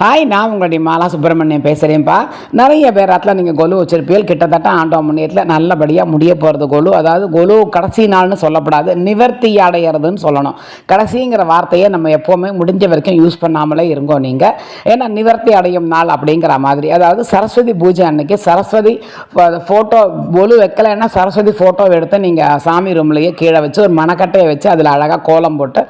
Hi நான் உங்களுடைய மாலா சுப்பிரமணியம் பேசுகிறேன்ப்பா நிறைய பேர் இடத்துல நீங்கள் கொலு வச்சிருப்பீர்கள். கிட்டத்தட்ட ஆண்டவன் முன்னியத்தில் நல்லபடியாக முடிய போகிறது கொலு. அதாவது கொலு கடைசி நாள்னு சொல்லப்படாது நிவர்த்தி அடையிறதுன்னு சொல்லணும். கடைசிங்கிற வார்த்தையை நம்ம எப்போவுமே முடிஞ்ச வரைக்கும் யூஸ் பண்ணாமலே இருங்கோ நீங்கள் ஏன்னா நிவர்த்தி அடையும் நாள் அப்படிங்கிற மாதிரி. அதாவது சரஸ்வதி பூஜை அன்னைக்கு சரஸ்வதி ஃபோட்டோ கொலு வைக்கலைன்னா சரஸ்வதி ஃபோட்டோ எடுத்து நீங்கள் சாமி ரூம்லேயே கீழே வச்சு ஒரு மணக்கட்டையை வச்சு அதில் அழகாக கோலம் போட்டு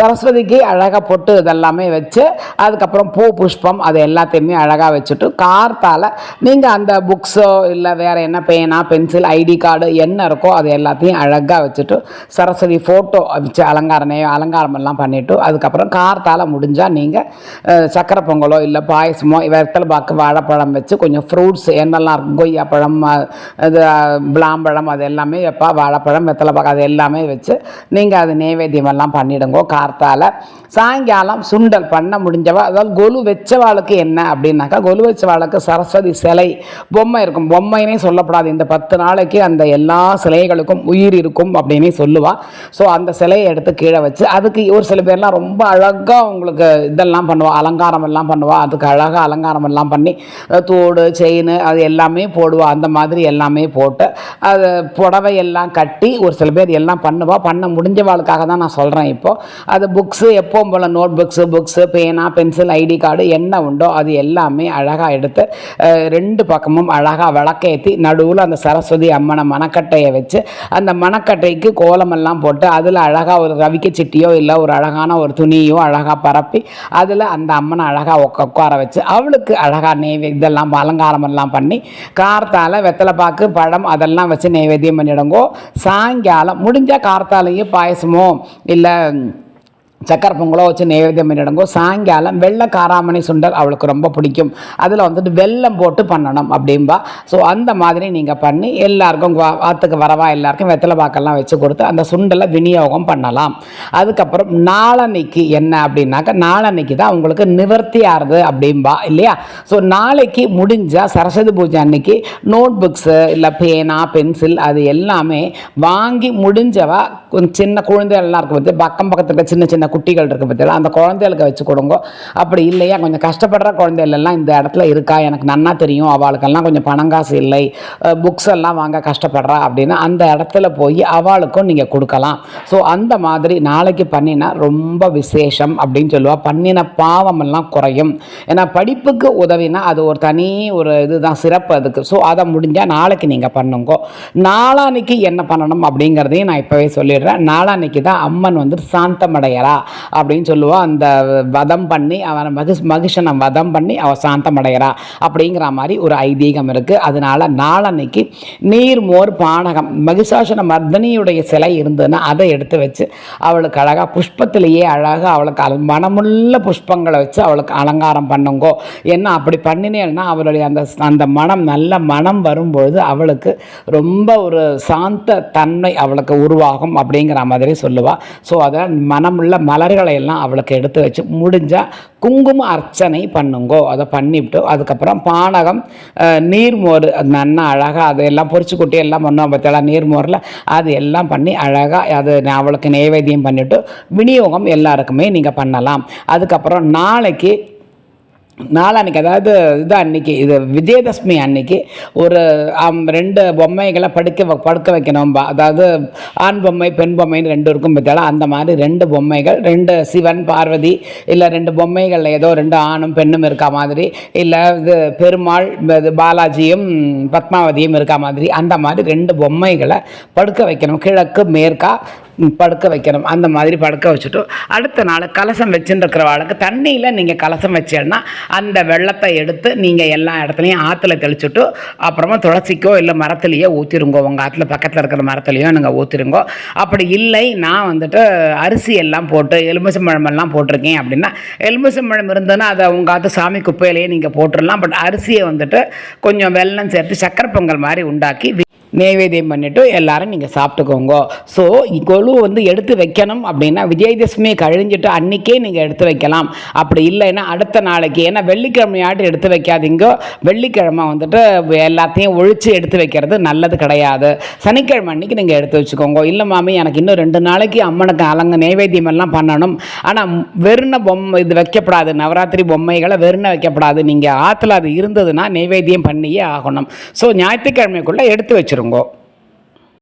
சரஸ்வதிக்கு அழகாக பொட்டு இதெல்லாமே வச்சு அதுக்கப்புறம் பூ புஷ்பம் அது எல்லாத்தையுமே அழகாக வச்சுட்டு கார்த்தால் நீங்கள் அந்த புக்ஸோ இல்லை வேறு என்ன பேனா பென்சில் ஐடி கார்டு என்ன இருக்கோ அது எல்லாத்தையும் அழகாக வச்சுட்டு சரஸ்வதி ஃபோட்டோ வச்சு அலங்காரம் நெய் அலங்காரம் எல்லாம் பண்ணிவிட்டு அதுக்கப்புறம் கார்த்தால் முடிஞ்சால் நீங்கள் சக்கரை பொங்கலோ இல்லை பாயசமோ வெத்தலை பாக்கு வாழைப்பழம் வச்சு கொஞ்சம் ஃப்ரூட்ஸ் என்னெல்லாம் இருக்கும் கொய்யாப்பழம் இது பிளாம்பழம் அது எல்லாமே வைப்பா வாழைப்பழம் வெத்தலை பாக்கு அது எல்லாமே வச்சு நீங்கள் அது நைவேத்தியம் எல்லாம் பண்ணிடுங்கோ கார்த்தால். சாயங்காலம் சுண்டல் பண்ண முடிஞ்சவா? அதாவது கொலு வச்சு வச்சவாளுக்கு என்ன அப்படின்னாக்கா கொலு வச்சவாளுக்கு சரஸ்வதி சிலை பொம்மை இருக்கும். பொம்மைனே சொல்லப்படாது. இந்த பத்து நாளைக்கு அந்த எல்லா சிலைகளுக்கும் உயிர் இருக்கும் அப்படின்னே சொல்லுவாள் ஸோ அந்த சிலையை எடுத்து கீழே வச்சு அதுக்கு ஒரு சில பேர்லாம் ரொம்ப அழகாக உங்களுக்கு இதெல்லாம் பண்ணுவாள் அலங்காரம் எல்லாம் பண்ணுவாள் அதுக்கு அழகாக அலங்காரம் எல்லாம் பண்ணி தோடு செயின் அது எல்லாமே போடுவாள் அந்த மாதிரி எல்லாமே போட்டு அது புடவை எல்லாம் கட்டி ஒரு சில பேர் எல்லாம் பண்ணுவாள் பண்ண முடிஞ்சவாளுக்காக தான் நான் சொல்கிறேன் இப்போ. அது புக்ஸு எப்பவும் போல் நோட் புக்ஸு புக்ஸு பேனா பென்சில் ஐடி கார்டு என்ன உண்டோ அது எல்லாமே அழகாக எடுத்து ரெண்டு பக்கமும் அழகாக விளக்கேற்றி நடுவில் அந்த சரஸ்வதி அம்மனை மணக்கட்டையை வச்சு அந்த மணக்கட்டைக்கு கோலமெல்லாம் போட்டு அதில் அழகாக ஒரு ரவிக்க சிட்டியோ இல்லை ஒரு அழகான ஒரு துணியோ அழகாக பரப்பி அதில் அந்த அம்மனை அழகாக உட்கார வச்சு அவளுக்கு அழகாக நெய்வே இதெல்லாம் அலங்காரமெல்லாம் பண்ணி கார்த்தால் வெத்தலைப்பாக்கு பழம் அதெல்லாம் வச்சு நெய்வேத்தியம் பண்ணிடுங்கோ. சாயங்காலம் முடிஞ்சால் கார்த்தாலேயே பாயசமோ இல்லை சக்கரை பொங்கலோ வச்சு நைவேத்தியம் பண்ணிடுங்கோ சாயங்காலம் வெள்ளை காராமணி சுண்டல் அவளுக்கு ரொம்ப பிடிக்கும். அதில் வந்துட்டு வெள்ளம் போட்டு பண்ணணும் அப்படிம்பா. ஸோ அந்த மாதிரி நீங்கள் பண்ணி எல்லாருக்கும் வா- வாத்துக்கு வரவா எல்லாருக்கும் வெத்தலை பாக்கெல்லாம் வச்சு கொடுத்து அந்த சுண்டலை விநியோகம் பண்ணலாம். அதுக்கப்புறம் நாளன்னைக்கு என்ன அப்படின்னாக்கா நாளன்னைக்கு தான் உங்களுக்கு நிவர்த்தி ஆறுது அப்படிம்பா இல்லையா? ஸோ நாளைக்கு முடிஞ்சால் சரஸ்வதி பூஜை அன்னைக்கு நோட் புக்ஸு இல்லை பேனா பென்சில் அது எல்லாமே வாங்கி முடிஞ்சவா கொஞ்சம் சின்ன குழந்தைகள்லாம் இருக்கும் பக்கம் பக்கத்தில் சின்ன சின்ன சின்ன குட்டிகள் இருக்குது பற்றியெல்லாம் அந்த குழந்தைகளுக்கு வச்சு கொடுங்க. அப்படி இல்லையா கொஞ்சம் கஷ்டப்படுற குழந்தைகள் எல்லாம் இந்த இடத்துல இருக்கா? எனக்கு நன்னா தெரியும் அவளுக்கெல்லாம் கொஞ்சம் பணம் காசு இல்லை புக்ஸ் எல்லாம் வாங்க கஷ்டப்படுறா அப்படின்னா அந்த இடத்துல போய் அவளுக்கும் நீங்கள் கொடுக்கலாம். ஸோ அந்த மாதிரி நாளைக்கு பண்ணினா ரொம்ப விசேஷம் அப்படின்னு சொல்லுவாள் பண்ணின பாவமெல்லாம் குறையும். ஏன்னா படிப்புக்கு உதவினா அது ஒரு தனி ஒரு இதுதான் சிறப்பு அதுக்கு. ஸோ அதை முடிஞ்சால் நாளைக்கு நீங்கள் பண்ணுங்க. நாளான்னைக்கு என்ன பண்ணணும் அப்படிங்கிறதையும் நான் இப்போவே சொல்லிடுறேன். நாளான்னைக்கு தான் அம்மன் வந்து சாந்தமடையறா. அப்படின்னு சொல்லுவோம் அந்த வதம் பண்ணி அவனை மகிஷ் மகிஷனை வதம் பண்ணி அவள் சாந்தமடையறா அப்படிங்கிற மாதிரி ஒரு ஐதீகம் இருக்குது அதனால நாளன்னைக்கு நீர் மோர் பானகம். மகிஷாசன மர்தனியுடைய சிலை இருந்ததுன்னா அதை எடுத்து வச்சு அவளுக்கு அழகாக புஷ்பத்திலேயே அழகாக அவளுக்கு அல- மனமுள்ள புஷ்பங்களை வச்சு அவளுக்கு அலங்காரம் பண்ணுங்கோ. என்ன அப்படி பண்ணினேன்னா அவளுடைய அந்த அந்த மனம் நல்ல மனம் வரும்பொழுது அவளுக்கு ரொம்ப ஒரு சாந்த தன்மை அவளுக்கு உருவாகும் அப்படிங்கிற மாதிரி சொல்லுவாள் ஸோ அதை மனமுள்ள மலர்களை எல்லாம் அவளுக்கு எடுத்து வச்சு முடிஞ்சால் குங்கும அர்ச்சனை பண்ணுங்கோ. அதை பண்ணிவிட்டு அதுக்கப்புறம் பானகம் நீர்மோர் அது நன்னா அழகாக அதையெல்லாம் பொரிச்சு குட்டி எல்லாம் பண்ணுவோம் பார்த்தீங்களா நீர்மோரில். அது எல்லாம் பண்ணி அழகாக அது அவளுக்கு நைவேத்தியம் பண்ணிவிட்டு விநியோகம் எல்லாருக்குமே நீங்கள் பண்ணலாம். அதுக்கப்புறம் நாளைக்கு நாளான்னைக்கு அதாவது இது அன்னைக்கு இது விஜயதசமி அன்னைக்கு ஒரு ரெண்டு பொம்மைகளை படுக்க படுக்க வைக்கணும்பா அதாவது ஆண் பொம்மை பெண் பொம்மைன்னு ரெண்டு இருக்கும் பார்த்தாலும் அந்த மாதிரி ரெண்டு பொம்மைகள் ரெண்டு சிவன் பார்வதி இல்லை ரெண்டு பொம்மைகள் ஏதோ ரெண்டு ஆணும் பெண்ணும் இருக்கா மாதிரி இல்லை இது பெருமாள் இது பாலாஜியும் பத்மாவதியும் இருக்கா மாதிரி அந்த மாதிரி ரெண்டு பொம்மைகளை படுக்க வைக்கணும். கிழக்கு மேற்கா படுக்க வைக்கணும். அந்த மாதிரி படுக்க வச்சுட்டு அடுத்த நாள் கலசம் வச்சுட்டு இருக்கிறவாளுக்கு தண்ணியில் நீங்கள் கலசம் வச்சேன்னா அந்த வெள்ளத்தை எடுத்து நீங்கள் எல்லா இடத்துலையும் ஆற்றுல தெளிச்சுட்டு அப்புறமா துளசிக்கோ இல்லை மரத்துலேயோ ஊற்றிருங்கோ உங்கள் ஆற்றுல பக்கத்தில் இருக்கிற மரத்துலேயோ நீங்கள் ஊற்றிருங்கோ அப்படி இல்லை நான் வந்துட்டு அரிசி எல்லாம் போட்டு எலுமிச்சம்பழமெல்லாம் போட்டிருக்கேன் அப்படின்னா எலுமிச்சம்பழம் இருந்ததுன்னா அதை உங்கள் ஆற்று சாமி குப்பையிலேயே நீங்கள் போட்டுடலாம். பட் அரிசியை வந்துட்டு கொஞ்சம் வெல்லம் சேர்த்து சக்கரை பொங்கல் மாதிரி உண்டாக்கி நைவேத்தியம் பண்ணிவிட்டு எல்லாரும் நீங்கள் சாப்பிட்டுக்கோங்க. ஸோ கொலு வந்து எடுத்து வைக்கணும் அப்படின்னா விஜயதசமி கழிஞ்சிட்டு அன்றைக்கே நீங்கள் எடுத்து வைக்கலாம். அப்படி இல்லைன்னா அடுத்த நாளைக்கு ஏன்னா வெள்ளிக்கிழமையாட்டு எடுத்து வைக்காதீங்க. வெள்ளிக்கிழமை வந்துட்டு எல்லாத்தையும் ஒழித்து எடுத்து வைக்கிறது நல்லது கிடையாது. சனிக்கிழமை அன்றைக்கி நீங்கள் எடுத்து வச்சுக்கோங்க. இல்லை மாமி எனக்கு இன்னும் ரெண்டு நாளைக்கு அம்மனுக்கு அலங்க நைவேத்தியம் எல்லாம் பண்ணணும். ஆனால் வெறுன பொம்மை இது வைக்கப்படாது. நவராத்திரி பொம்மைகளை வெறுன வைக்கப்படாது. நீங்கள் ஆற்றுல அது இருந்ததுன்னா நைவேத்தியம் பண்ணியே ஆகணும். ஸோ ஞாயிற்றுக்கிழமைக்குள்ளே எடுத்து வச்சுருங்கோ